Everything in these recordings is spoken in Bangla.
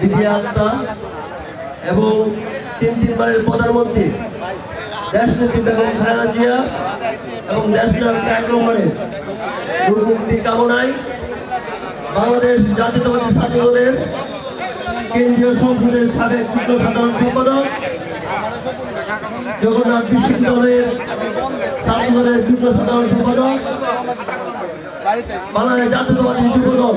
বিধি এবং তিন তিনবারের প্রধানমন্ত্রী, দেশ নেত্রী বেগম এবং ন্যাশনাল বাংলাদেশ জাতীয়তাবাদী ছাত্র দলের কেন্দ্রীয় সংসদের সাবেক যুগ্ম সাধারণ সম্পাদক জগন্নাথ বিশ্ববিদ্যালয়ের ছাত্র দলের যুগ্ম সাধারণ সম্পাদক, বাংলাদেশ জাতীয়তাবাদী যুব দল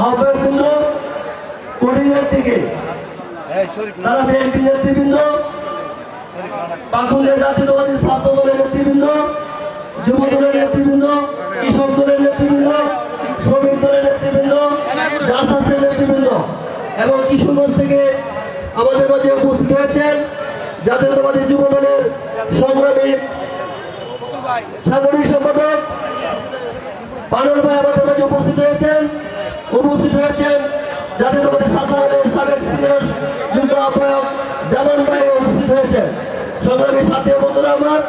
আহ্বায়ক বৃন্দ থেকে তারা বিএনপি নেতৃবৃন্দ পাকুন্দিয়া জাতীয়তাবাদী ছাত্র দলের নেতৃবৃন্দ যুব দলের নেতৃবৃন্দ, কৃষক দলের নেতৃবৃন্দ, শ্রমিক দলের নেতৃবৃন্দ জাসাসের নেতৃবৃন্দ এবং কিশোরগঞ্জ থেকে আমাদের মাঝে উপস্থিত হয়েছেন জাতীয়তাবাদী যুব দলের সংগ্রামী সাংগঠনিক সম্পাদক। পানুর ভাই আমাদের মাঝে উপস্থিত হয়েছেন। উপস্থিত হয়েছেন জাতীয়তাবাদী ছাত্র দলের সাবেক সিনিয়র যুদ্ধ আহ্বায়ক জামান ভাই উপস্থিত হয়েছেন। সংগ্রামী সাথী বন্ধুরা আমার,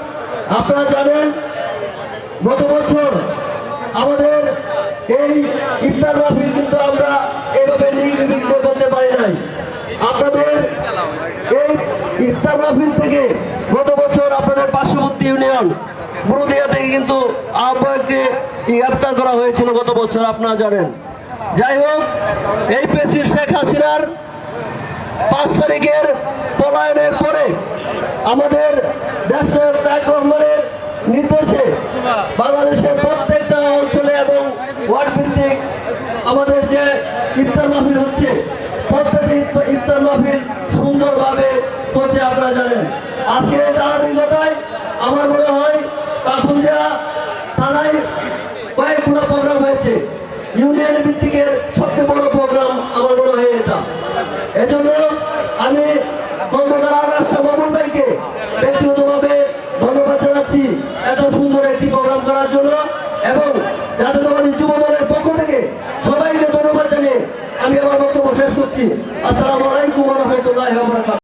আপনারা জানেন, গত বছর আমাদের এই ইফতার মাহফিল কিন্তু আমরা এভাবে নির্বিঘ্ন করতে পারি নাই। আপনাদের এই ইফতার মাহফিল থেকে গত বছর আপনাদের পার্শ্ববর্তী ইউনিয়ন বুরুদিয়া থেকে কিন্তু আহ্বায়ককে গ্রেপ্তার করা হয়েছিল গত বছর, আপনারা জানেন। যাই হোক, এই পেসি শেখ হাসিনার পাঁচ তারিখের পলায়নের পরে আমাদের দেশের তারেক রহমানের নির্দেশে বাংলাদেশের প্রত্যেকটা অঞ্চলে এবং ওয়ার্ড ভিত্তিক আমাদের যে ইফতার মাহফিল হচ্ছে, প্রত্যেকটি ইফ- ইফতার মাহফিল সুন্দরভাবে হচ্ছে, আপনারা জানেন। আজকে এই ধারাবাহিকতায় আমার মনে হয় কাকুন্দিয়া ইউনিয়ন ভিত্তিকের সবচেয়ে বড় প্রোগ্রাম আমার মনে হয় এটা। এজন্য আমি খন্দকার আকাশ মামুন ভাইকে ব্যক্তিগতভাবে ধন্যবাদ জানাচ্ছি এত সুন্দর একটি প্রোগ্রাম করার জন্য এবং জাতীয়তাবাদী যুব দলের পক্ষ থেকে সবাইকে ধন্যবাদ জানিয়ে আমি আমার বক্তব্য শেষ করছি। আসসালামু আলাইকুম রহমতুল্লাহ